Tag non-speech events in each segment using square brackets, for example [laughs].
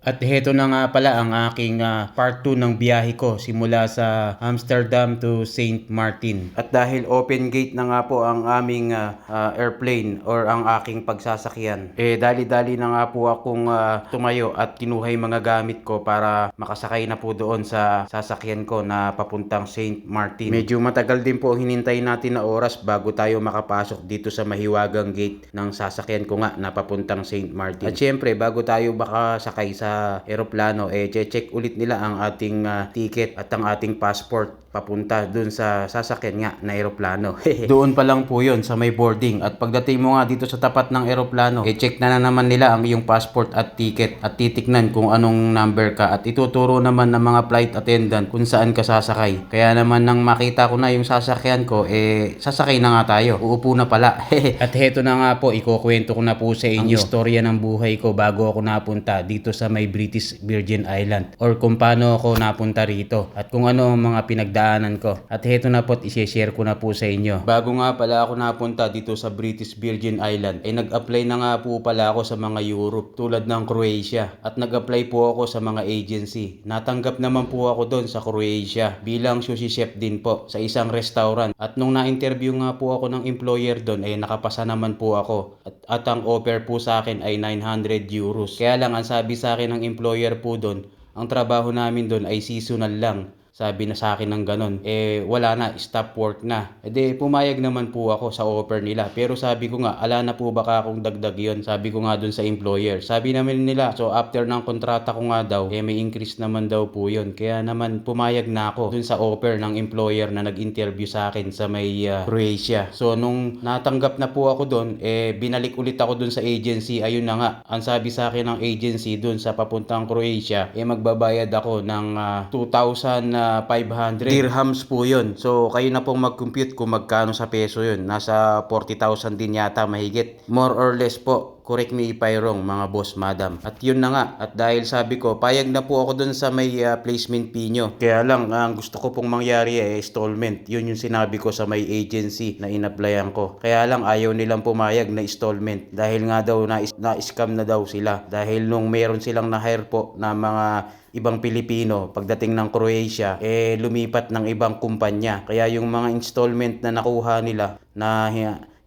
At heto na nga pala ang aking ah, part 2 ng biyahe ko simula sa Amsterdam to St. Martin. At dahil open gate na nga po ang aming ah, ah, airplane or ang aking pagsasakyan, eh dali-dali na nga po akong ah, tumayo at kinuha yung mga gamit ko para makasakay na po doon sa sasakyan ko na papuntang St. Martin. Medyo matagal din po ang hinintay natin na oras bago tayo makapasok dito sa mahiwagang gate ng sasakyan ko nga na papuntang St. Martin. At syempre, bago tayo makasakay sa eroplano, eh check ulit nila ang ating ah, ticket at ang ating passport papunta dun sa sasakyan nga na eroplano. [laughs] Doon pa lang po yun sa may boarding. At pagdating mo nga dito sa tapat ng eroplano, eh check na, na naman nila ang iyong passport at ticket at titiknan kung anong number ka at ituturo naman ng mga flight attendant kung saan ka sasakay. Kaya naman nang makita ko na yung sasakyan ko, eh sasakay na nga tayo. Uupo na pala. [laughs] at heto na nga po, ikukwento ko na po sa inyo ang istorya ng buhay ko bago ako napunta dito sa may British Virgin Island or kung paano ako napunta rito at kung ano ang mga pinagdaanan ko. At heto na po, isi-share ko na po sa inyo. Bago nga pala ako napunta dito sa British Virgin Island, eh nag-apply na nga po pala ako sa mga Europe tulad ng Croatia at nag-apply po ako sa mga agency. Natanggap naman po ako doon sa Croatia bilang sushi chef din po sa isang restaurant. At nung na-interview nga po ako ng employer doon, eh nakapasa naman po ako. At, at ang offer po sa akin ay 900 euros. Kaya lang ang sabi sa akin ng employer po doon, ang trabaho namin doon ay seasonal lang. Sabi na sa akin ng ganon. Eh, wala na, stop work na. E de, pumayag naman po ako sa offer nila. Pero sabi ko nga, ala na po baka akong dagdag yon Sabi ko nga dun sa employer. Sabi naman nila, so after ng kontrata ko nga daw, eh may increase naman daw po yon Kaya naman pumayag na ako dun sa offer ng employer na nag-interview sa akin sa may uh, Croatia. So nung natanggap na po ako dun, eh binalik ulit ako dun sa agency. Ayun na nga, ang sabi sa akin ng agency dun sa papuntang Croatia, eh magbabayad ako ng uh, 2,000 500 dirhams po yun. So, kayo na pong mag-compute kung magkano sa peso yun. Nasa 40,000 din yata mahigit. More or less po. Correct me if I wrong, mga boss, madam. At yun na nga. At dahil sabi ko, payag na po ako dun sa may uh, placement fee nyo. Kaya lang, ang gusto ko pong mangyari ay installment. Yun yung sinabi ko sa may agency na in-applyan ko. Kaya lang, ayaw nilang pumayag na installment. Dahil nga daw, na- na-scam na daw sila. Dahil nung meron silang na-hire po na mga ibang Pilipino pagdating ng Croatia eh lumipat ng ibang kumpanya kaya yung mga installment na nakuha nila na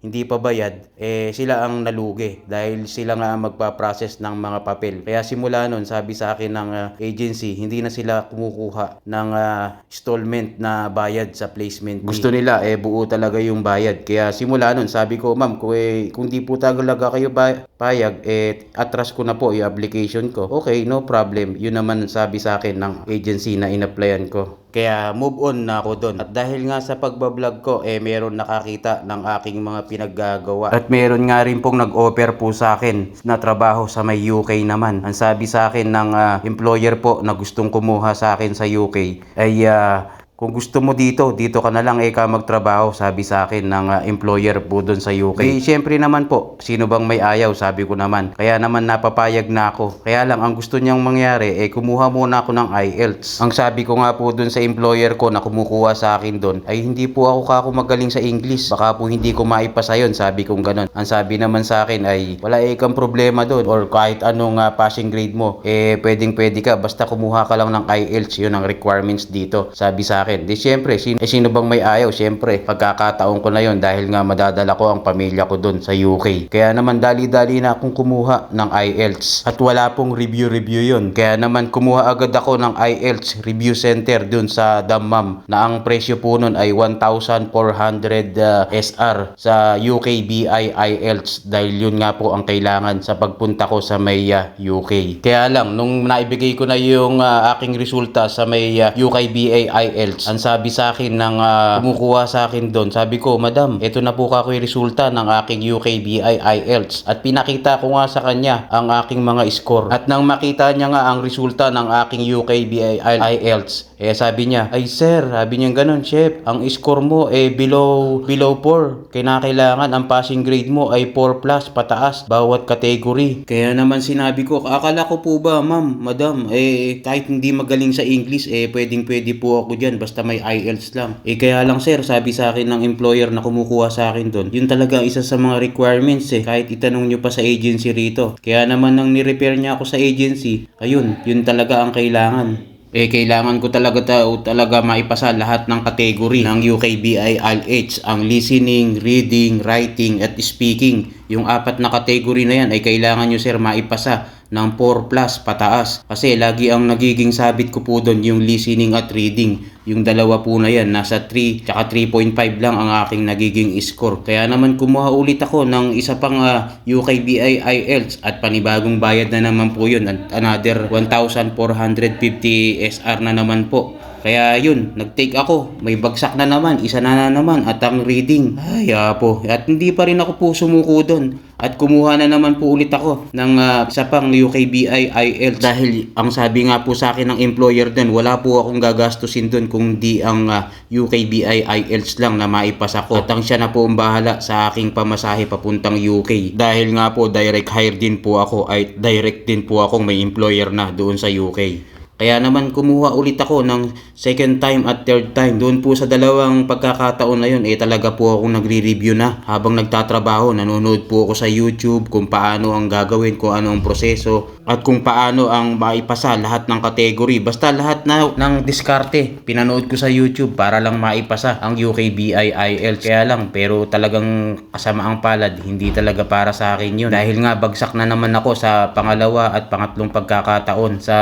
hindi pa bayad, eh sila ang nalugi dahil sila nga magpa-process ng mga papel. Kaya simula nun, sabi sa akin ng uh, agency, hindi na sila kumukuha ng uh, installment na bayad sa placement fee. Gusto nila, eh buo talaga yung bayad. Kaya simula nun, sabi ko, ma'am, kung, eh, kung di po talaga kayo bay- payag, eh atras ko na po yung application ko. Okay, no problem. Yun naman sabi sa akin ng agency na in-applyan ko. Kaya move on na ako doon. At dahil nga sa pagbablog ko, eh meron nakakita ng aking mga pinaggagawa. At meron nga rin pong nag-offer po sa akin na trabaho sa may UK naman. Ang sabi sa akin ng uh, employer po na gustong kumuha sa akin sa UK ay uh, kung gusto mo dito, dito ka na lang eka magtrabaho, sabi sa akin ng uh, employer po doon sa UK. Eh, syempre naman po, sino bang may ayaw, sabi ko naman. Kaya naman napapayag na ako. Kaya lang, ang gusto niyang mangyari, eh kumuha muna ako ng IELTS. Ang sabi ko nga po doon sa employer ko na kumukuha sa akin doon, ay hindi po ako kako magaling sa English. Baka po hindi ko maipasa yon sabi kong ganun. Ang sabi naman sa akin ay, wala eh kang problema doon or kahit anong uh, passing grade mo, eh pwedeng pwede ka, basta kumuha ka lang ng IELTS, yun ang requirements dito, sabi sa akin akin. Di syempre, sino, eh, sino bang may ayaw? Syempre, pagkakataon ko na yon dahil nga madadala ko ang pamilya ko doon sa UK. Kaya naman dali-dali na akong kumuha ng IELTS. At wala pong review-review yon Kaya naman kumuha agad ako ng IELTS Review Center doon sa Dammam na ang presyo po nun ay 1,400 uh, SR sa UK IELTS dahil yun nga po ang kailangan sa pagpunta ko sa may uh, UK. Kaya lang, nung naibigay ko na yung uh, aking resulta sa may uh, UK IELTS, ang sabi sa akin ng uh, kumukuha sa akin doon, sabi ko, Madam, ito na po kako yung resulta ng aking UKBI IELTS. At pinakita ko nga sa kanya ang aking mga score. At nang makita niya nga ang resulta ng aking UKBI IELTS, eh sabi niya, ay sir, sabi niya ganun, chef, ang score mo eh below below 4. Kinakailangan ang passing grade mo ay 4 plus pataas bawat category. Kaya naman sinabi ko, akala ko po ba, ma'am, madam, eh kahit hindi magaling sa English, eh pwedeng pwede po ako diyan basta may IELTS lang. Eh kaya lang sir, sabi sa akin ng employer na kumukuha sa akin doon, yun talaga isa sa mga requirements eh. Kahit itanong nyo pa sa agency rito. Kaya naman nang ni-repair niya ako sa agency, ayun, yun talaga ang kailangan. Eh, kailangan ko talaga ta talaga maipasa lahat ng kategory ng UKBI-LH. Ang listening, reading, writing, at speaking. Yung apat na kategory na yan ay kailangan nyo sir maipasa ng 4 plus pataas. Kasi lagi ang nagiging sabit ko po doon yung listening at reading. Yung dalawa po na yan, nasa 3 tsaka 3.5 lang ang aking nagiging score. Kaya naman kumuha ulit ako ng isa pang uh, UKBI IELTS at panibagong bayad na naman po yun. Another 1,450 SR na naman po. Kaya yun, nag-take ako. May bagsak na naman, isa na na naman at ang reading. Ay, po. At hindi pa rin ako po sumuko doon. At kumuha na naman po ulit ako ng uh, isa pang UKBI IELTS. Dahil ang sabi nga po sa akin ng employer doon, wala po akong gagastusin doon kung di ang uh, UKBI IELTS lang na maipasa ko. At ang siya na po ang bahala sa aking pamasahe papuntang UK. Dahil nga po direct hire din po ako ay direct din po akong may employer na doon sa UK. Kaya naman kumuha ulit ako ng second time at third time. Doon po sa dalawang pagkakataon na yun, eh talaga po akong nagre-review na. Habang nagtatrabaho, nanonood po ako sa YouTube kung paano ang gagawin, kung ano ang proseso, at kung paano ang maipasa lahat ng kategory. Basta lahat na ng diskarte, pinanood ko sa YouTube para lang maipasa ang UKBI IELTS. Kaya lang, pero talagang kasamaang palad, hindi talaga para sa akin yun. Dahil nga bagsak na naman ako sa pangalawa at pangatlong pagkakataon sa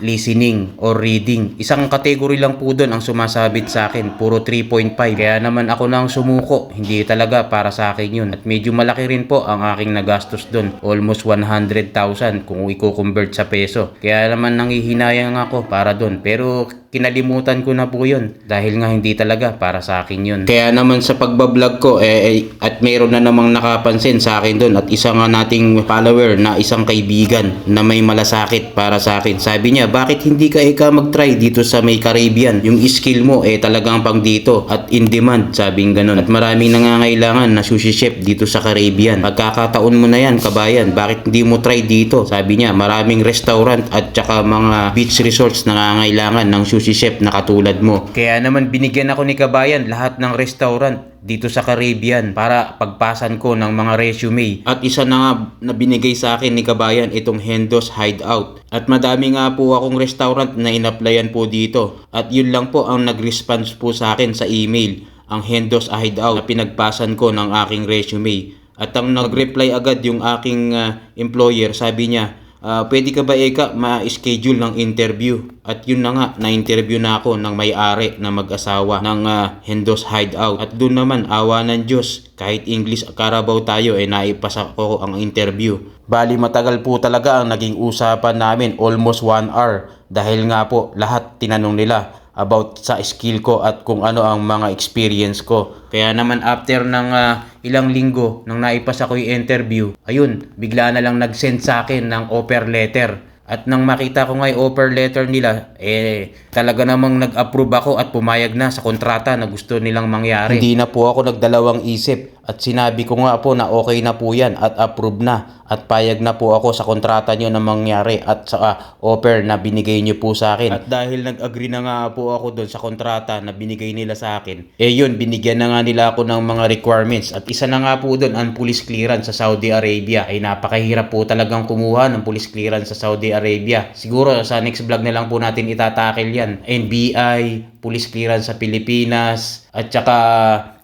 listening or reading. Isang category lang po doon ang sumasabit sa akin, puro 3.5. Kaya naman ako nang sumuko, hindi talaga para sa akin yun. At medyo malaki rin po ang aking nagastos doon, almost 100,000 kung i-convert sa peso. Kaya naman nangihinayang ako para doon. Pero kinalimutan ko na po yun dahil nga hindi talaga para sa akin yun. Kaya naman sa pagbablog ko eh, eh, at mayroon na namang nakapansin sa akin doon at isa nga nating follower na isang kaibigan na may malasakit para sa akin. Sabi niya, bakit hindi ka ika mag-try dito sa may Caribbean? Yung skill mo eh talagang pang dito at in demand, sabing ganun. At maraming nangangailangan na sushi chef dito sa Caribbean. Pagkakataon mo na yan, kabayan, bakit hindi mo try dito? Sabi niya, maraming restaurant at saka mga beach resorts nangangailangan ng sushi chef na katulad mo. Kaya naman binigyan ako ni Kabayan lahat ng restaurant dito sa Caribbean para pagpasan ko ng mga resume. At isa na nga na binigay sa akin ni Kabayan itong Hendos Hideout. At madami nga po akong restaurant na inaplayan po dito. At yun lang po ang nag-response po sa akin sa email. Ang Hendos Hideout na pinagpasan ko ng aking resume. At ang nag-reply agad yung aking uh, employer, sabi niya, Uh, pwede ka ba Eka ma-schedule ng interview? At yun na nga, na-interview na ako ng may-ari na mag-asawa ng uh, Hendos Hideout. At doon naman, awa ng Diyos, kahit English Carabao tayo, eh naipasa ko ang interview. Bali matagal po talaga ang naging usapan namin, almost one hour. Dahil nga po, lahat tinanong nila about sa skill ko at kung ano ang mga experience ko. Kaya naman after ng uh, ilang linggo nang naipasa ko yung interview, ayun, bigla na lang nag-send sa akin ng offer letter. At nang makita ko nga yung offer letter nila, eh talaga namang nag-approve ako at pumayag na sa kontrata na gusto nilang mangyari. Hindi na po ako nagdalawang isip at sinabi ko nga po na okay na po yan at approve na at payag na po ako sa kontrata nyo na mangyari at sa uh, offer na binigay nyo po sa akin. At dahil nag-agree na nga po ako doon sa kontrata na binigay nila sa akin, eh yun, binigyan na nga nila ako ng mga requirements. At isa na nga po doon ang police clearance sa Saudi Arabia. Ay napakahirap po talagang kumuha ng police clearance sa Saudi Arabia. Siguro sa next vlog na lang po natin itatakil yan. NBI, police clearance sa Pilipinas, at saka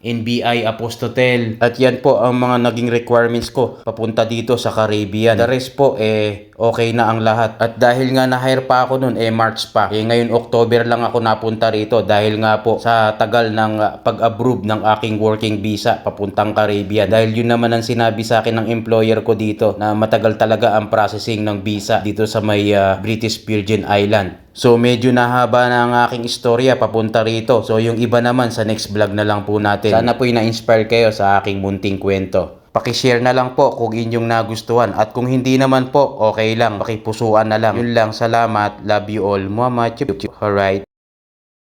NBI Apostotel. At yan po ang mga naging requirements ko papunta dito sa Caribbean. The rest po eh okay na ang lahat. At dahil nga na-hire pa ako noon eh March pa. Eh ngayon October lang ako napunta rito dahil nga po sa tagal ng pag-approve ng aking working visa papuntang Caribbean. Dahil yun naman ang sinabi sa akin ng employer ko dito na matagal talaga ang processing ng visa dito sa may uh, British Virgin Island. So medyo nahaba na ang aking istorya papunta rito. So yung iba naman sa next vlog na lang po natin. Sana po na-inspire kayo sa aking munting kwento. Pakishare na lang po kung inyong nagustuhan. At kung hindi naman po, okay lang. Pakipusuan na lang. Yun lang. Salamat. Love you all. Muhammad. Alright.